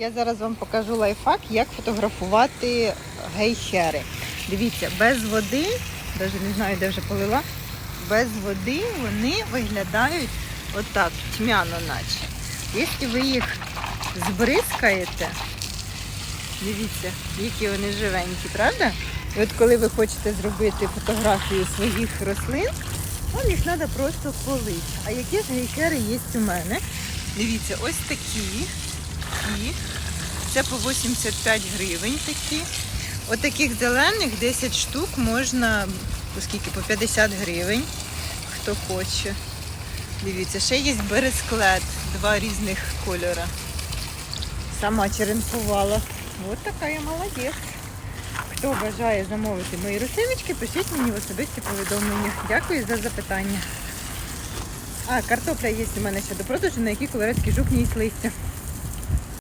Я зараз вам покажу лайфхак, як фотографувати гейхери. Дивіться, без води, навіть не знаю, де вже полила, без води вони виглядають отак, тьмяно наче. Якщо ви їх збризкаєте, дивіться, які вони живенькі, правда? І от коли ви хочете зробити фотографію своїх рослин, вам їх треба просто полити. А які ж гейхери є у мене? Дивіться, ось такі. Це по 85 гривень такі. Отаких зелених 10 штук можна, оскільки по 50 гривень, хто хоче. Дивіться, ще є бересклет, два різних кольора. Сама черенкувала. Ось така я молодець. Хто бажає замовити мої рослиночки, пишіть мені в особисті повідомлення. Дякую за запитання. А, картопля є у мене ще до продажу, на якій колорадський жук їсть листя.